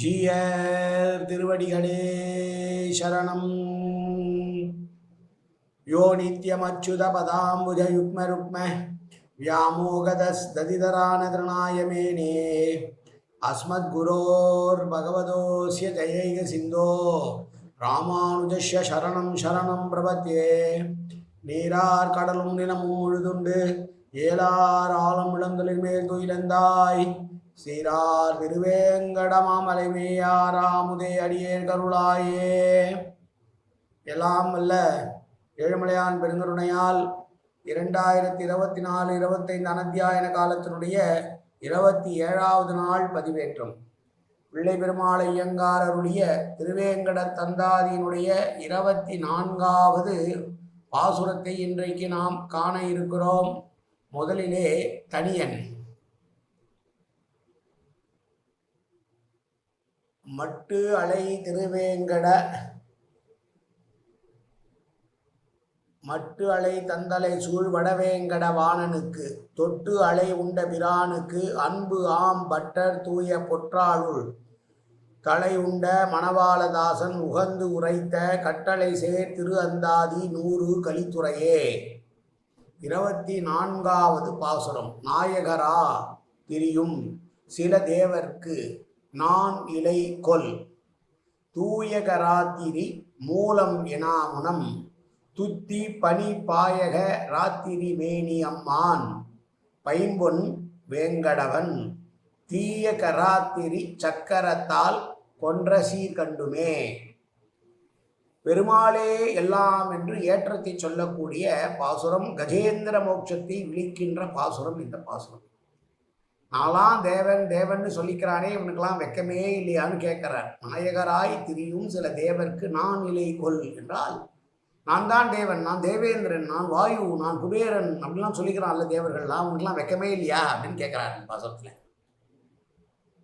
ஜீயர் திருவடிகளே சரணம் யோ நித்யமச்சுத பதாம்புஜ யுக்ம ருக்ம व्यामोगतस्तदितरानतृणाय मेने अस्मद्गुरोर्भगवतोऽस्य जयैकसिन्धो ராமானுஜஸ்ய சரணம் சரணம் பிரபத்தியே நீரார் கடலும் நிலமும் முழுதுண்டு ஏலார் ஆலம் இளந்தலின் மேல் துயிலந்தாய் சீரார் திருவேங்கடமாமலைமேயாராமுதே அடியேன் கருளாயே. எல்லாம் அல்ல ஏழுமலையான் பெருங்கருணையால் இரண்டாயிரத்தி இருபத்தி நாலு இருபத்தைந்து அனத்தியாயன காலத்தினுடைய இருபத்தி ஏழாவது நாள் பதிவேற்றம். பிள்ளை பெருமாளை இயங்காரருடைய திருவேங்கட தந்தாதியினுடைய இருபத்தி நான்காவது பாசுரத்தை இன்றைக்கு நாம் காண இருக்கிறோம். முதலிலே தனியன். மட்டு அலை திருவேங்கட. மட்டு அலை தந்தலை சூழ் வடவேங்கட வாணனுக்கு தொட்டு அலை உண்ட பிரானுக்கு. அன்பு ஆம் பட்டர் தூய பொற்றாளுள். தலை உண்ட மணவாளதாசன் உகந்து உரைத்த கட்டளை சேர் திரு அந்தாதி நூறு கலித்துறையே. இருபத்தி நான்காவது பாசுரம். நாயகரா திரியும் சில தேவர்க்கு. நான் இலை கொல். தூயகராத்திரி மூலம் எனாமுனம் துத்தி பனி பாயக ராத்திரி மேனி அம்மான். பைம்பொன் வேங்கடவன். தீய கராத்திரி சக்கரத்தால் கொன்ற சீர்கண்டுமே பெருமாளே எல்லாம் என்று ஏற்றத்தை சொல்லக்கூடிய பாசுரம் கஜேந்திர மோட்சத்தை விழிக்கின்ற பாசுரம் இந்த பாசுரம். நாலாம் தேவன் தேவன்னு சொல்லிக்கிறானே இவனுக்கெல்லாம் வெக்கமே இல்லையான்னு கேட்கிறார். நாயகராய் திரியும் சில தேவர்க்கு நான் நிலை கொள் என்றால் நான் தான் தேவன் நான் தேவேந்திரன் நான் வாயு நான் குபேரன் அப்படிலாம் சொல்லிக்கிறான்ல தேவர்கள்லாம் அவனுக்குலாம் வெக்கமே இல்லையா அப்படின்னு கேட்குறாரு பாசத்தில்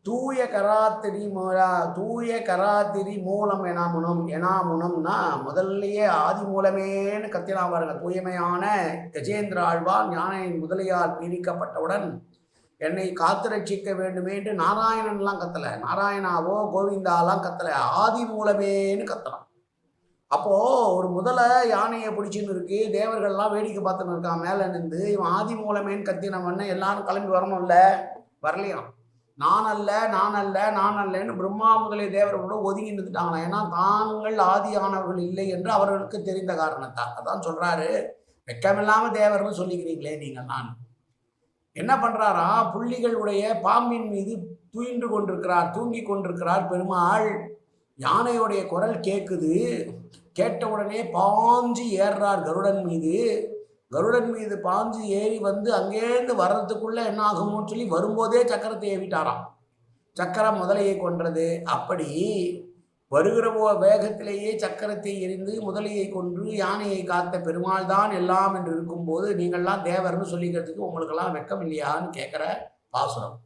தூய கராத்திரி மூலா தூய கராத்திரி மூலம் எனாமுனம் எனாமுனம்னா முதல்லையே ஆதி மூலமேன்னு கத்தினா பாருங்க தூய்மையான கஜேந்திர ஆழ்வார் ஞானையின் முதலியால் பீடிக்கப்பட்டவுடன் என்னை காத்து ரட்சிக்க வேண்டுமே என்று நாராயணன்லாம் கத்தலை. நாராயணாவோ கோவிந்தாலாம் கத்தலை. ஆதி மூலமேன்னு கத்தலாம். அப்போது ஒரு முதல யானையை பிடிச்சின்னு இருக்கு. தேவர்கள்லாம் வேடிக்கை பார்த்துன்னு இருக்கான். மேலே நின்று இவன் ஆதி மூலமேன்னு கத்தினவன்னு எல்லாரும் கிளம்பி வரணும்ல? வரலையாம் நான் அல்ல நான் அல்ல நான் அல்லன்னு பிரம்மா முதலிய தேவர்களோட ஒதுங்கி நின்றுட்டாங்களாம் ஏன்னா தாங்கள் ஆதியானவர்கள் இல்லை என்று அவர்களுக்கு தெரிந்த காரணத்தான். அதான் சொல்கிறாரு வெக்கமில்லாமல் தேவர்னு சொல்லிக்கிறீங்களே நீங்கள் நான். என்ன பண்ணுறாரா புள்ளிகளுடைய பாம்பின் மீது துயின்று கொண்டிருக்கிறார் தூங்கி கொண்டிருக்கிறார் பெருமாள். யானையுடைய குரல் கேட்குது கேட்ட உடனே பாஞ்சு ஏறுறார் கருடன் மீது. கருடன் மீது பாஞ்சு ஏறி வந்து அங்கேருந்து வர்றதுக்குள்ளே என்ன ஆகுமோன்னு சொல்லி வரும்போதே சக்கரத்தை ஏவிட்டாராம். சக்கரம் முதலையை கொன்றது. அப்படி வருகிற போ- வேகத்திலேயே சக்கரத்தை எரிந்து முதலையை கொன்று யானையை காத்த பெருமாள் தான் எல்லாம் என்று இருக்கும்போது நீங்கள்லாம் தேவர்னு சொல்லிக்கிறதுக்கு உங்களுக்கெல்லாம் வெக்கம் இல்லையான்னு கேட்குற பாசுரம்.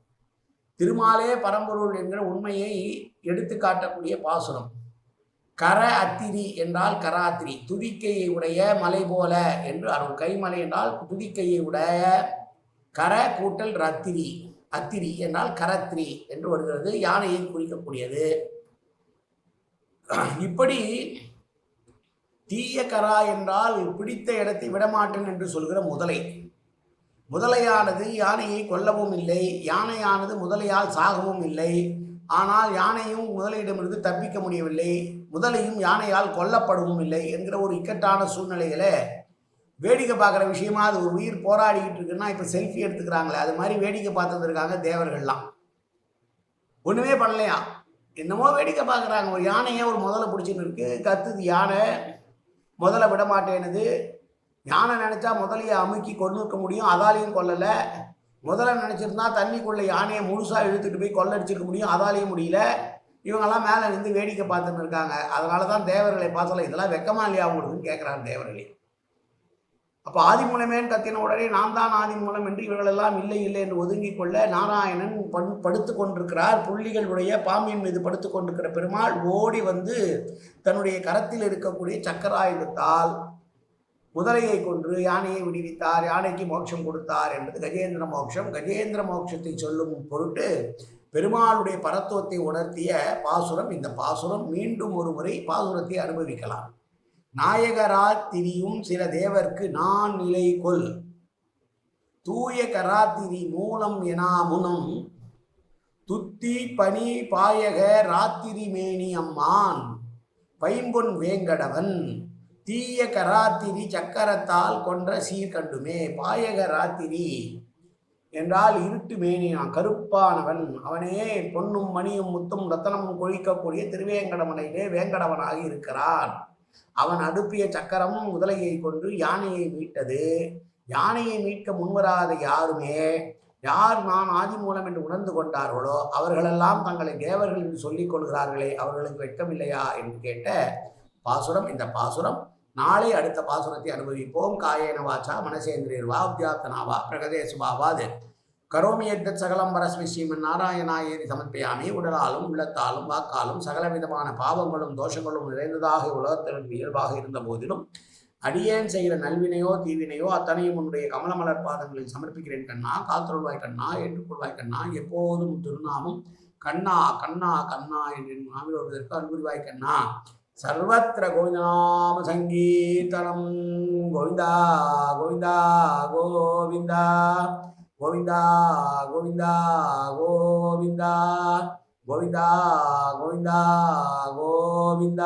திருமாலே பரம்பொருள் என்கிற உண்மையை எடுத்து காட்டக்கூடிய பாசுரம். கர அத்திரி என்றால் கராத்திரி துதிக்கையை உடைய மலை போல என்று அருள். கைமலை என்றால் துதிக்கையை உடைய கர கூட்டல் ரத்திரி அத்திரி என்றால் கரத்திரி என்று வருகிறது யானையை குறிக்கக்கூடியது. இப்படி தீய கரா என்றால் பிடித்த இடத்தை விடமாட்டேன் என்று சொல்கிற முதலை. முதலையானது யானையை கொல்லவும் இல்லை யானையானது முதலையால் சாகவும் இல்லை. ஆனால் யானையும் முதலையிடமிருந்து தப்பிக்க முடியவில்லை முதலையும் யானையால் கொல்லப்படவும் இல்லை என்கிற ஒரு இக்கட்டான சூழ்நிலையில வேடிக்கை பார்க்குற விஷயமா அது ஒரு உயிர் போராடிக்கிட்டு இருக்குன்னா இப்போ செல்ஃபி எடுத்துக்கிறாங்களே அது மாதிரி வேடிக்கை பார்த்துட்டு இருக்காங்க தேவர்கள்லாம். ஒன்றுமே பண்ணலையா? என்னமோ வேடிக்கை பார்க்குறாங்க. ஒரு யானையை ஒரு முதல்ல பிடிச்சின்னு இருக்கு. கத்துது யானை. முதல்ல விட மாட்டேனுது யானை நினச்சா முதலையை அமுக்கி கொண்டு இருக்க முடியும். அதாலையும் கொல்லலை. முதல்ல நினச்சிருந்தா தண்ணிக்குள்ளே யானையை முழுசாக இழுத்துட்டு போய் கொள்ளடிச்சிருக்க முடியும். அதாலையும் முடியல. இவங்கெல்லாம் மேலே நின்று வேடிக்கை பார்த்துன்னு இருக்காங்க. அதனால தான் தேவர்களை பார்த்தல இதெல்லாம் வெக்கமா இல்லையா அவங்களுக்குன்னு கேட்குறாங்க தேவர்களே. அப்போ ஆதி மூலமேன்னு கத்தின உடனே நான் தான் ஆதி மூலம் என்று இவர்களெல்லாம் இல்லை இல்லை என்று ஒதுங்கி கொள்ள நாராயணன் பண் படுத்து கொண்டிருக்கிறார். புள்ளிகளுடைய பாம்பின் மீது படுத்து கொண்டிருக்கிற பெருமாள் ஓடி வந்து தன்னுடைய கரத்தில் இருக்கக்கூடிய சக்கராயுதத்தால் குதிரையை கொன்று யானையை விடுவித்தார். யானைக்கு மோட்சம் கொடுத்தார் என்பது கஜேந்திர மோட்சம். கஜேந்திர மோட்சத்தை சொல்லும் பொருட்டு பெருமாளுடைய பரத்துவத்தை உணர்த்திய பாசுரம் இந்த பாசுரம் மீண்டும் ஒரு முறை பாசுரத்தை அனுபவிக்கலாம். நாயகரா திரியும் சில தேவர்க்கு நான் நிலை கொள். தூய கராத்திரி மூலம் எனாமுனம் துத்தி பனி பாயக ராத்திரி மேனி அம்மான் பைம்பொன் வேங்கடவன் தீய கராத்திரி சக்கரத்தால் கொன்ற சீர்கண்டுமே பாயக ராத்திரி என்றால் இருட்டு மேனியான் கருப்பானவன். அவனே பொன்னும் மணியும் முத்தும் ரத்தனமும் கொழிக்கக்கூடிய திருவேங்கடமனையிலே வேங்கடவனாக இருக்கிறான். அவன் அனுப்பிய சக்கரமும் முதலையை கொண்டு யானையை மீட்டது. யானையை மீட்க முன்வராத யாருமே யார் நான் ஆதி மூலம் என்று உணர்ந்து கொண்டார்களோ அவர்களெல்லாம் தங்களை தேவர்கள் என்று சொல்லிக் கொள்கிறார்களே அவர்களுக்கு வெட்கமில்லையா என்று கேட்ட பாசுரம் இந்த பாசுரம் நாளை அடுத்த பாசுரத்தை அனுபவிப்போம். காயேன வாச்சா மனசேந்திரியர் வா உத்தியாப்தனாவா பிரகதேசுபாவாது கரோமி எத்தத் சகலம் பரஸ்மி ஸ்ரீமன் நாராயணாயேதி சமர்ப்பியாமி உடலாலும் உள்ளத்தாலும் வாக்காலும் சகல விதமான பாவங்களும் தோஷங்களும் நிறைந்ததாக உலகத்திற்கு இயல்பாக இருந்த போதிலும் அடியேன் செய்கிற நல்வினையோ தீவினையோ அத்தனையும் உன்னுடைய கமலமலர் பாதங்களில் சமர்ப்பிக்கிறேன் கண்ணா காத்தருள்வாய் கண்ணா ஏற்றுக்கொள்வாய் கண்ணா எப்போதும் திருநாமம் கண்ணா கண்ணா கண்ணா என்று நாவில் வருவதற்கு அன்புரிவாய் கண்ணா. சர்வத்திர கோவிந்தநாம சங்கீர்த்தனம். கோவிந்தா கோவிந்தா கோவிந்தா. 고민다 고민다 고민다 고민다 고민다 고민다